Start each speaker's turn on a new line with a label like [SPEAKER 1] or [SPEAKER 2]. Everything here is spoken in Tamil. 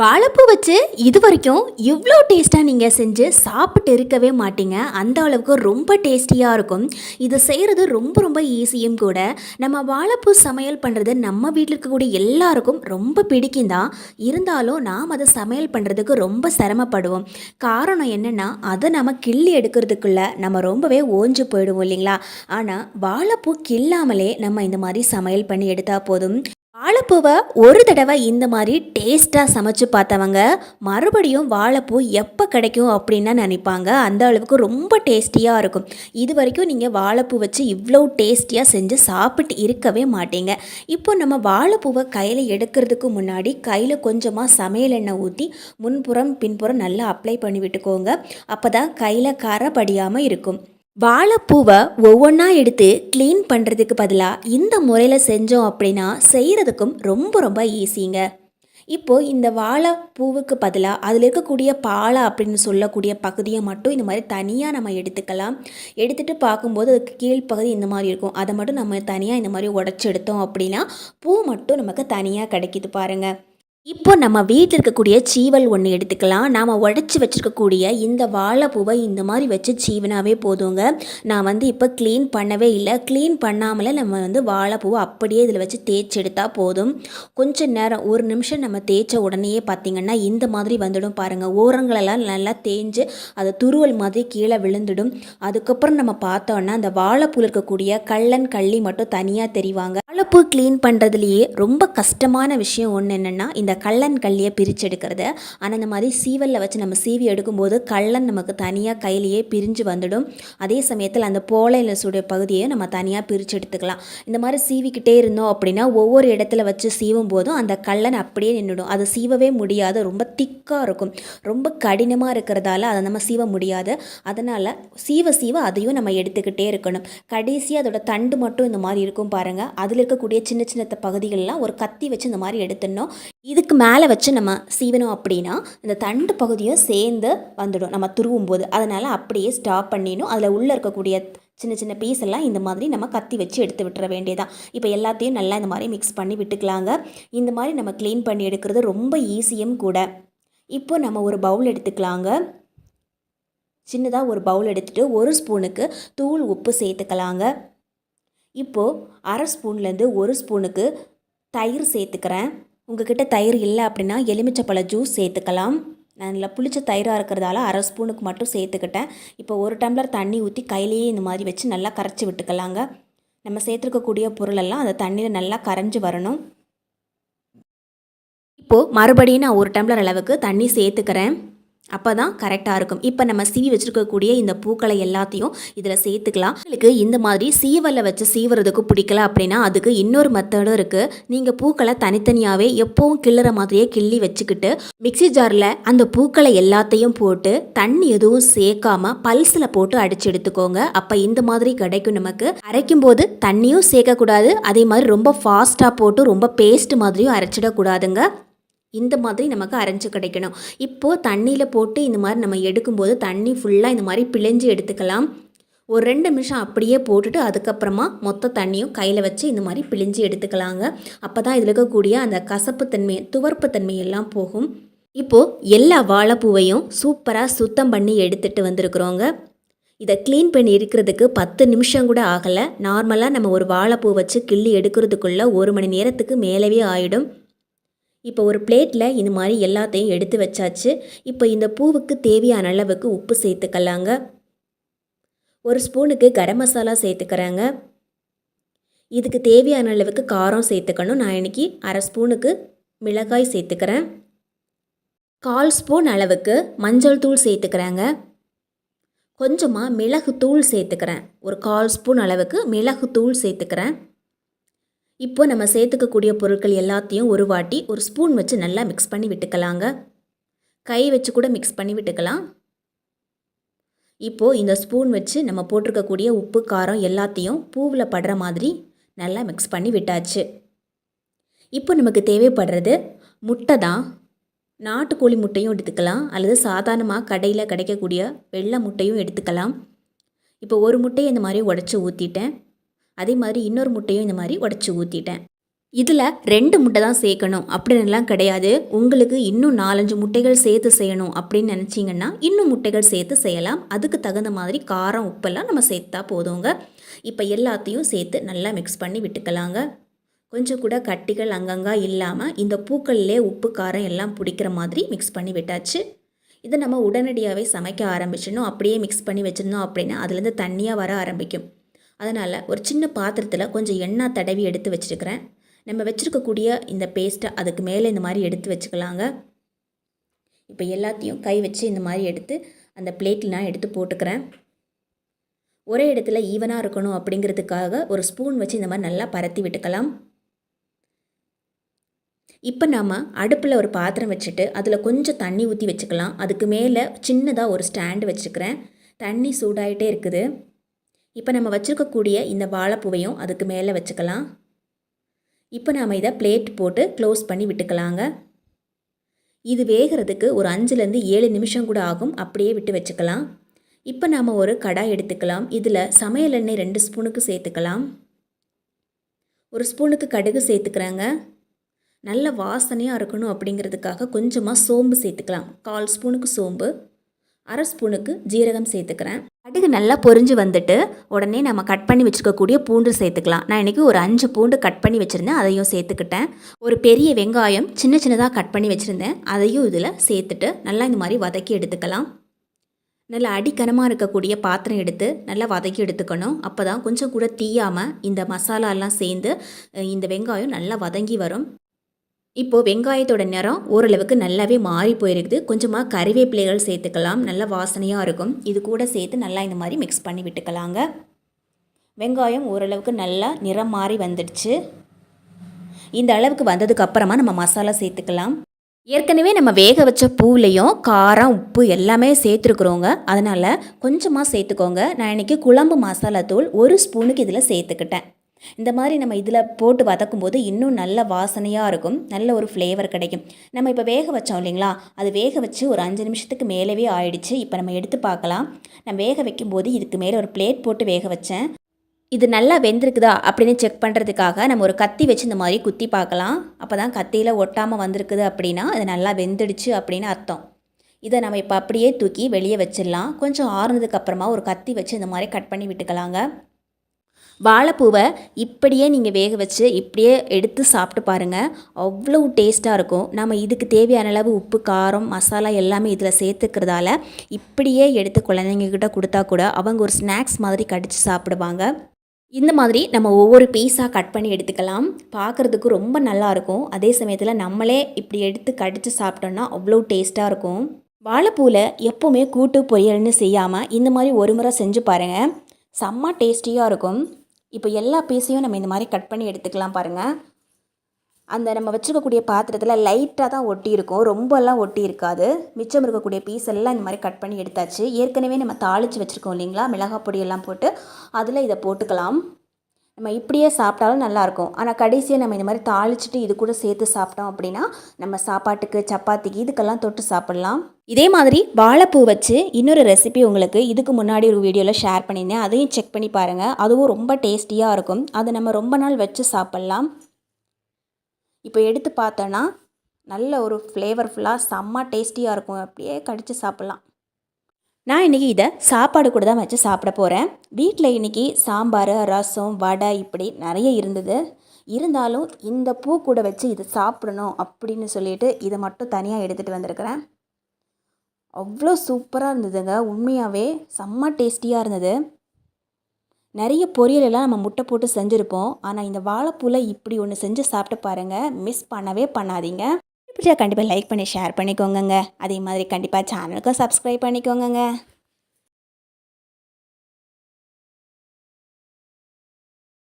[SPEAKER 1] வாழைப்பூ வச்சு இது வரைக்கும் இவ்வளோ டேஸ்ட்டாக நீங்கள் செஞ்சு சாப்பிட்டு இருக்கவே மாட்டீங்க. அந்த அளவுக்கு ரொம்ப டேஸ்டியாக இருக்கும். இது செய்கிறது ரொம்ப ரொம்ப ஈஸியும் கூட. நம்ம வாழைப்பூ சமையல் பண்ணுறது நம்ம வீட்டில் இருக்கக்கூடிய எல்லாருக்கும் ரொம்ப பிடிக்கும் தான். இருந்தாலும் நாம் அதை சமையல் பண்ணுறதுக்கு ரொம்ப சிரமப்படுவோம். காரணம் என்னென்னா அதை நம்ம கிள்ளி எடுக்கிறதுக்குள்ள நம்ம ரொம்பவே ஓஞ்சு போயிடுவோம் இல்லைங்களா? ஆனால் வாழைப்பூ கிள்ளாமலே நம்ம இந்த மாதிரி சமையல் பண்ணி எடுத்தால் போதும். வாழைப்பூவை ஒரு தடவை இந்த மாதிரி டேஸ்ட்டாக சமைச்சு பார்த்தவங்க மறுபடியும் வாழைப்பூ எப்போ கிடைக்கும் அப்படின்னு நினைப்பாங்க. அந்த அளவுக்கு ரொம்ப டேஸ்டியாக இருக்கும். இது வரைக்கும் நீங்கள் வாழைப்பூ வச்சு இவ்வளோ டேஸ்டியாக செஞ்சு சாப்பிட்டு இருக்கவே மாட்டீங்க. இப்போ நம்ம வாழைப்பூவை கையில் எடுக்கிறதுக்கு முன்னாடி கையில் கொஞ்சமாக சமையல் எண்ணெய் ஊற்றி முன்புறம் பின்புறம் நல்லா அப்ளை பண்ணி விட்டுக்கோங்க. அப்போ தான் கையில் கரை படியாமல் இருக்கும். வாழைப்பூவை ஒவ்வொன்றா எடுத்து க்ளீன் பண்ணுறதுக்கு பதிலாக இந்த முறையில் செஞ்சோம் அப்படின்னா செய்கிறதுக்கும் ரொம்ப ரொம்ப ஈஸிங்க இப்போது இந்த வாழைப்பூவுக்கு பதிலாக அதில் இருக்கக்கூடிய பாலை அப்படின்னு சொல்லக்கூடிய பகுதியை மட்டும் இந்த மாதிரி தனியாக நம்ம எடுத்துக்கலாம். எடுத்துகிட்டு பார்க்கும்போது அதுக்கு கீழ்ப்பகுதி இந்த மாதிரி இருக்கும். அதை மட்டும் நம்ம தனியாக இந்த மாதிரி உடச்சி எடுத்தோம் அப்படின்னா பூ மட்டும் நமக்கு தனியாக கிடைக்கிது பாருங்கள் இப்போ நம்ம வீட்டில் இருக்கக்கூடிய சீவல் ஒன்று எடுத்துக்கலாம். நாம் உடச்சி வச்சுருக்கக்கூடிய இந்த வாழைப்பூவை இந்த மாதிரி வச்சு சீவனாவே போதுங்க. நான் வந்து இப்போ க்ளீன் பண்ணவே இல்லை. க்ளீன் பண்ணாமலே நம்ம வந்து வாழைப்பூவை அப்படியே இதில் வச்சு தேய்ச்சி எடுத்தால் போதும். கொஞ்ச நேரம் ஒரு நிமிஷம் நம்ம தேய்ச்ச உடனேயே பார்த்திங்கன்னா இந்த மாதிரி வந்துடும் பாருங்கள் ஓரங்களெல்லாம் நல்லா தேஞ்சு அது துருவல் மாதிரி கீழே விழுந்துடும். அதுக்கப்புறம் நம்ம பார்த்தோன்னா அந்த வாழைப்பூவில் இருக்கக்கூடிய கள்ளன் கள்ளி மட்டும் தனியாக தெரிவாங்க. அழுப்பு க்ளீன் பண்ணுறதுலையே ரொம்ப கஷ்டமான விஷயம் ஒன்று என்னென்னா இந்த கள்ளன் கல்லியை பிரித்து எடுக்கிறது ஆனால் இந்த மாதிரி சீவலில் வச்சு நம்ம சீவி எடுக்கும்போது கள்ளன் நமக்கு தனியாக கையிலேயே பிரிஞ்சு வந்துடும். அதே சமயத்தில் அந்த போலையில் சுடைய பகுதியை நம்ம தனியாக பிரித்து எடுத்துக்கலாம். இந்த மாதிரி சீவிக்கிட்டே இருந்தோம் அப்படின்னா ஒவ்வொரு இடத்துல வச்சு சீவும் போதும் அந்த கள்ளன் அப்படியே நின்றுடும் அதை சீவவே முடியாது. ரொம்ப திக்காக இருக்கும். ரொம்ப கடினமாக இருக்கிறதால அதை நம்ம சீவ முடியாது. அதனால் சீவ சீவ அதையும் நம்ம எடுத்துக்கிட்டே இருக்கணும். கடைசியாக அதோட தண்டு மட்டும் இந்த மாதிரி இருக்கும் பாருங்கள் அதில் இருக்கக்கூடிய சின்ன சின்ன பகுதிகளெலாம் ஒரு கத்தி வச்சு இந்த மாதிரி எடுத்துடணும். இதுக்கு மேலே வச்சு நம்ம சீவனம் அப்படின்னா இந்த தண்டு பகுதியும் சேர்ந்து வந்துடும். நம்ம துருவும் போது அதனால் அப்படியே ஸ்டாப் பண்ணிடணும். அதில் உள்ளே இருக்கக்கூடிய சின்ன சின்ன பீஸ் எல்லாம் இந்த மாதிரி நம்ம கத்தி வச்சு எடுத்து விட்டுற வேண்டியதான் இப்போ எல்லாத்தையும் நல்லா இந்த மாதிரி மிக்ஸ் பண்ணி விட்டுக்கலாங்க. இந்த மாதிரி நம்ம க்ளீன் பண்ணி எடுக்கிறது ரொம்ப ஈஸியும் கூட. இப்போ நம்ம ஒரு பவுல் எடுத்துக்கலாங்க. சின்னதாக ஒரு பவுல் எடுத்துகிட்டு ஒரு ஸ்பூனுக்கு தூள் உப்பு சேர்த்துக்கலாங்க. இப்போது அரை ஸ்பூன்லேருந்து ஒரு ஸ்பூனுக்கு தயிர் சேர்த்துக்கிறேன். உங்ககிட்ட தயிர் இல்லை அப்படின்னா எலுமிச்சப்பழ ஜூஸ் சேர்த்துக்கலாம். நான் நல்லா புளிச்ச தயிராக இருக்கிறதால அரை ஸ்பூனுக்கு மட்டும் சேர்த்துக்கிட்டேன். இப்போ ஒரு டம்ளர் தண்ணி ஊற்றி கையிலேயே இந்த மாதிரி வச்சு நல்லா கரைச்சி விட்டுக்கலாங்க. நம்ம சேர்த்துருக்கக்கூடிய பொருளெல்லாம் அந்த தண்ணியில் நல்லா கரைஞ்சி வரணும். இப்போது மறுபடியும் நான் ஒரு டம்ளர் அளவுக்கு தண்ணி சேர்த்துக்கிறேன். அப்போ தான் கரெக்டாக இருக்கும். இப்போ நம்ம சீவி வச்சுருக்கக்கூடிய இந்த பூக்களை எல்லாத்தையும் இதில் சேர்த்துக்கலாம். உங்களுக்கு இந்த மாதிரி சீவலில் வச்சு சீவுறதுக்கு பிடிக்கல அப்படின்னா அதுக்கு இன்னொரு மெத்தடும் இருக்குது நீங்கள் பூக்களை தனித்தனியாகவே எப்போவும் கிள்ளுற மாதிரியே கிள்ளி வச்சுக்கிட்டு மிக்சி ஜாரில் அந்த பூக்களை எல்லாத்தையும் போட்டு தண்ணி எதுவும் சேர்க்காம பல்ஸில் போட்டு அடிச்சு எடுத்துக்கோங்க. அப்போ இந்த மாதிரி கிடைக்கும் நமக்கு. அரைக்கும் போது தண்ணியும் சேர்க்கக்கூடாது. அதே மாதிரி ரொம்ப ஃபாஸ்ட்டாக போட்டு ரொம்ப பேஸ்ட் மாதிரியும் அரைச்சிடக்கூடாதுங்க. இந்த மாதிரி நமக்கு அரைஞ்சு கிடைக்கணும். இப்போது தண்ணியில் போட்டு இந்த மாதிரி நம்ம எடுக்கும்போது தண்ணி ஃபுல்லாக இந்த மாதிரி பிழிஞ்சு எடுத்துக்கலாம். ஒரு ரெண்டு நிமிஷம் அப்படியே போட்டுட்டு அதுக்கப்புறமா மொத்த தண்ணியும் கையில் வச்சு இந்த மாதிரி பிழிஞ்சு எடுத்துக்கலாங்க. அப்போ தான் இதில் இருக்கக்கூடிய அந்த கசப்பு தன்மை துவர்ப்பு தன்மை எல்லாம் போகும். இப்போது எல்லா வாழைப்பூவையும் சூப்பராக சுத்தம் பண்ணி எடுத்துகிட்டு வந்திருக்கிறோங்க. இதை க்ளீன் பண்ணி இருக்கிறதுக்கு பத்து நிமிஷம் கூட ஆகலை. நார்மலாக நம்ம ஒரு வாழைப்பூ வச்சு கிள்ளி எடுக்கிறதுக்குள்ளே ஒரு மணி நேரத்துக்கு மேலவே ஆகிடும் இப்போ ஒரு பிளேட்டில் இந்த மாதிரி எல்லாத்தையும் எடுத்து வச்சாச்சு. இப்போ இந்த பூவுக்கு தேவையான அளவுக்கு உப்பு சேர்த்துக்கலாங்க. ஒரு ஸ்பூனுக்கு கரம் மசாலா சேர்த்துக்கிறாங்க. இதுக்கு தேவையான அளவுக்கு காரம் சேர்த்துக்கணும். நான் இன்றைக்கி அரை ஸ்பூனுக்கு மிளகாய் சேர்த்துக்கிறேன். கால் ஸ்பூன் அளவுக்கு மஞ்சள் தூள் சேர்த்துக்கிறாங்க. கொஞ்சமாக மிளகு தூள் சேர்த்துக்கிறேன். ஒரு கால் ஸ்பூன் அளவுக்கு மிளகு தூள் சேர்த்துக்கிறேன். இப்போ நம்ம சேர்த்துக்கக்கூடிய பொருட்கள் எல்லாத்தையும் ஒரு வாட்டி ஒரு ஸ்பூன் வச்சு நல்லா மிக்ஸ் பண்ணி விட்டுக்கலாங்க. கை வச்சு கூட மிக்ஸ் பண்ணி விட்டுக்கலாம். இப்போது இந்த ஸ்பூன் வச்சு நம்ம போட்டிருக்கக்கூடிய உப்பு காரம் எல்லாத்தையும் பூவில் படுற மாதிரி நல்லா மிக்ஸ் பண்ணி விட்டாச்சு. இப்போ நமக்கு தேவைப்படுறது முட்டை தான். நாட்டுக்கோழி முட்டையும் எடுத்துக்கலாம். அல்லது சாதாரணமாக கடையில் கிடைக்கக்கூடிய வெள்ளை முட்டையும் எடுத்துக்கலாம். இப்போ ஒரு முட்டையை இந்த மாதிரி உடச்சி ஊற்றிட்டேன் அதே மாதிரி இன்னொரு முட்டையும் இந்த மாதிரி உடச்சி ஊற்றிட்டேன் இதில் ரெண்டு முட்டை தான் சேர்க்கணும் அப்படின்னுலாம் கிடையாது. உங்களுக்கு இன்னும் நாலஞ்சு முட்டைகள் சேர்த்து செய்யணும் அப்படின்னு நினச்சிங்கன்னா இன்னும் முட்டைகள் சேர்த்து செய்யலாம். அதுக்கு தகுந்த மாதிரி காரம் உப்பெல்லாம் நம்ம சேர்த்தா போதுங்க. இப்போ எல்லாத்தையும் சேர்த்து நல்லா மிக்ஸ் பண்ணி விட்டுக்கலாங்க. கொஞ்சம் கூட கட்டிகள் அங்கங்கே இல்லாமல் இந்த பூக்கள்லே உப்பு காரம் எல்லாம் பிடிக்கிற மாதிரி மிக்ஸ் பண்ணி விட்டாச்சு. இதை நம்ம உடனடியாகவே சமைக்க ஆரம்பிச்சிடணும். அப்படியே மிக்ஸ் பண்ணி வச்சிருந்தோம் அப்படின்னா அதுலேருந்து தண்ணியாக வர ஆரம்பிக்கும். அதனால் ஒரு சின்ன பாத்திரத்தில் கொஞ்சம் எண்ணெய் தடவி எடுத்து வச்சுருக்கிறேன். நம்ம வச்சுருக்கக்கூடிய இந்த பேஸ்ட்டை அதுக்கு மேலே இந்த மாதிரி எடுத்து வச்சுக்கலாங்க. இப்போ எல்லாத்தையும் கை வச்சு இந்த மாதிரி எடுத்து அந்த பிளேட்டில் நான் எடுத்து போட்டுக்கிறேன். ஒரே இடத்துல ஈவனாக இருக்கணும் அப்படிங்கிறதுக்காக ஒரு ஸ்பூன் வச்சு இந்த மாதிரி நல்லா பரத்தி விட்டுக்கலாம். இப்போ நாம் அடுப்பில் ஒரு பாத்திரம் வச்சுட்டு அதில் கொஞ்சம் தண்ணி ஊற்றி வச்சுக்கலாம். அதுக்கு மேலே சின்னதாக ஒரு ஸ்டாண்டு வச்சுக்கிறேன். தண்ணி சூடாயிட்டே இருக்குது. இப்போ நம்ம வச்சுருக்கக்கூடிய இந்த வாழைப்பூவையும் அதுக்கு மேலே வச்சுக்கலாம். இப்போ நாம் இதை பிளேட் போட்டு க்ளோஸ் பண்ணி விட்டுக்கலாங்க. இது வேகிறதுக்கு ஒரு அஞ்சுலேருந்து ஏழு நிமிஷம் கூட ஆகும். அப்படியே விட்டு வச்சுக்கலாம். இப்போ நாம் ஒரு கடாய் எடுத்துக்கலாம். இதில் சமையல் எண்ணெய் ரெண்டு ஸ்பூனுக்கு சேர்த்துக்கலாம். ஒரு ஸ்பூனுக்கு கடுகு சேர்த்துக்கிறாங்க. நல்ல வாசனையாக இருக்கணும் அப்படிங்கிறதுக்காக கொஞ்சமாக சோம்பு சேர்த்துக்கலாம். கால் ஸ்பூனுக்கு சோம்பு. அரை ஸ்பூனுக்கு ஜீரகம் சேர்த்துக்கிறேன். கடுகு நல்லா பொரிஞ்சு வந்துட்டு உடனே நம்ம கட் பண்ணி வச்சுருக்கக்கூடிய பூண்டு சேர்த்துக்கலாம். நான் இன்றைக்கி ஒரு அஞ்சு பூண்டு கட் பண்ணி வச்சுருந்தேன். அதையும் சேர்த்துக்கிட்டேன். ஒரு பெரிய வெங்காயம் சின்ன சின்னதாக கட் பண்ணி வச்சுருந்தேன். அதையும் இதில் சேர்த்துட்டு நல்லா இந்த மாதிரி வதக்கி எடுத்துக்கலாம். நல்லா அடிக்கனமாக இருக்கக்கூடிய பாத்திரம் எடுத்து நல்லா வதக்கி எடுத்துக்கணும். அப்போ தான் கொஞ்சம் கூட தீயாமல் இந்த மசாலாலாம் சேர்ந்து இந்த வெங்காயம் நல்லா வதங்கி வரும். இப்போது வெங்காயத்தோட நிறம் ஓரளவுக்கு நல்லாவே மாறி போயிருக்குது. கொஞ்சமாக கறிவேப்பிலைகள் சேர்த்துக்கலாம். நல்ல வாசனையாக இருக்கும். இது கூட சேர்த்து நல்லா இந்த மாதிரி மிக்ஸ் பண்ணி விட்டுக்கலாங்க. வெங்காயம் ஓரளவுக்கு நல்லா நிறம் மாறி வந்துடுச்சு. இந்த அளவுக்கு வந்ததுக்கு அப்புறமா நம்ம மசாலா சேர்த்துக்கலாம். ஏற்கனவே நம்ம வேக வச்ச பூவிலையும் காரம் உப்பு எல்லாமே சேர்த்துருக்குறோங்க. அதனால் கொஞ்சமாக சேர்த்துக்கோங்க. நான் இன்றைக்கி குழம்பு மசாலா தூள் ஒரு ஸ்பூனுக்கு இதில் சேர்த்துக்கிட்டேன். இந்த மாதிரி நம்ம இதில் போட்டு வதக்கும் போது இன்னும் நல்ல வாசனையாக இருக்கும். நல்ல ஒரு ஃப்ளேவர் கிடைக்கும். நம்ம இப்போ வேக வச்சோம் இல்லைங்களா? அது வேக வச்சு ஒரு அஞ்சு நிமிஷத்துக்கு மேலவே ஆயிடுச்சு. இப்போ நம்ம எடுத்து பார்க்கலாம். நான் வேக வைக்கும்போது இதுக்கு மேலே ஒரு பிளேட் போட்டு வேக வச்சேன். இது நல்லா வெந்திருக்குதா அப்படின்னு செக் பண்ணுறதுக்காக நம்ம ஒரு கத்தி வச்சு இந்த மாதிரி குத்தி பார்க்கலாம். அப்போ தான் கத்தியில் ஒட்டாமல் வந்திருக்குது அப்படின்னா அது நல்லா வெந்துடுச்சு அப்படின்னு அர்த்தம். இதை நம்ம இப்போ அப்படியே தூக்கி வெளியே வச்சிடலாம். கொஞ்சம் ஆறுனதுக்கு அப்புறமா ஒரு கத்தி வச்சு இந்த மாதிரி கட் பண்ணி விட்டுக்கலாங்க. வாழைப்பூவை இப்படியே நீங்கள் வேக வச்சு இப்படியே எடுத்து சாப்பிட்டு பாருங்கள் அவ்வளோ டேஸ்ட்டாக இருக்கும். நம்ம இதுக்கு தேவையான அளவு உப்பு காரம் மசாலா எல்லாமே இதில் சேர்த்துக்கிறதால இப்படியே எடுத்து குழந்தைங்கக்கிட்ட கொடுத்தா கூட அவங்க ஒரு ஸ்நாக்ஸ் மாதிரி கடித்து சாப்பிடுவாங்க. இந்த மாதிரி நம்ம ஒவ்வொரு பீஸாக கட் பண்ணி எடுத்துக்கலாம். பார்க்குறதுக்கு ரொம்ப நல்லாயிருக்கும் அதே சமயத்தில் நம்மளே இப்படி எடுத்து கடித்து சாப்பிட்டோன்னா அவ்வளோ டேஸ்ட்டாக இருக்கும். வாழைப்பூவில் எப்போவுமே கூட்டு பொரியல்னு செய்யாமல் இந்த மாதிரி ஒரு முறை செஞ்சு பாருங்கள் செம்ம டேஸ்டியாக இருக்கும். இப்போ எல்லா பீஸையும் நம்ம இந்த மாதிரி கட் பண்ணி எடுத்துக்கலாம் பாருங்கள் அந்த நம்ம வச்சுருக்கக்கூடிய பாத்திரத்தில் லைட்டாக தான் ஒட்டி இருக்கும் ரொம்பலாம் ஒட்டி இருக்காது மிச்சம் இருக்கக்கூடிய பீஸ் எல்லாம் இந்த மாதிரி கட் பண்ணி எடுத்தாச்சு. ஏற்கனவே நம்ம தாளித்து வச்சுருக்கோம் இல்லைங்களா? மிளகாய் பொடியெல்லாம் போட்டு. அதில் இதை போட்டுக்கலாம். நம்ம இப்படியே சாப்பிட்டாலும் நல்லாயிருக்கும். ஆனால் கடைசியாக நம்ம இந்த மாதிரி தாளிச்சிட்டு இது கூட சேர்த்து சாப்பிட்டோம் அப்படின்னா நம்ம சாப்பாட்டுக்கு சப்பாத்திக்கு இதுக்கெல்லாம் தொட்டு சாப்பிட்லாம். இதே மாதிரி வாழைப்பூ வச்சு இன்னொரு ரெசிபி உங்களுக்கு இதுக்கு முன்னாடி ஒரு வீடியோவில் ஷேர் பண்ணியிருந்தேன். அதையும் செக் பண்ணி பாருங்கள் அதுவும் ரொம்ப டேஸ்டியாக இருக்கும். அதை நம்ம ரொம்ப நாள் வச்சு சாப்பிட்லாம். இப்போ எடுத்து பார்த்தோன்னா நல்ல ஒரு ஃப்ளேவர்ஃபுல்லாக செம்ம டேஸ்டியாக இருக்கும். அப்படியே கடித்து சாப்பிட்லாம். நான் இன்றைக்கி இதை சாப்பாடு கூட தான் வச்சு சாப்பிட போகிறேன் வீட்டில் இன்றைக்கி சாம்பார் ரசம் வடை இப்படி நிறைய இருந்தது. இருந்தாலும் இந்த பூ கூட வச்சு இதை சாப்பிடணும் அப்படின்னு சொல்லிட்டு இதை மட்டும் தனியாக எடுத்துகிட்டு வந்திருக்கிறேன். அவ்வளோ சூப்பராக இருந்ததுங்க. உண்மையாகவே செம்ம டேஸ்டியாக இருந்தது. நிறைய பொரியலெல்லாம் நம்ம முட்டை போட்டு செஞ்சுருப்போம். ஆனால் இந்த வாழைப்பூவில் இப்படி ஒன்று செஞ்சு சாப்பிட்டு பாருங்கள் மிஸ் பண்ணவே பண்ணாதீங்க. பிடிச்சா கண்டிப்பாக லைக் பண்ணி ஷேர் பண்ணிக்கோங்க அதே மாதிரி கண்டிப்பாக சேனலுக்கும் சப்ஸ்கிரைப் பண்ணிக்கோங்க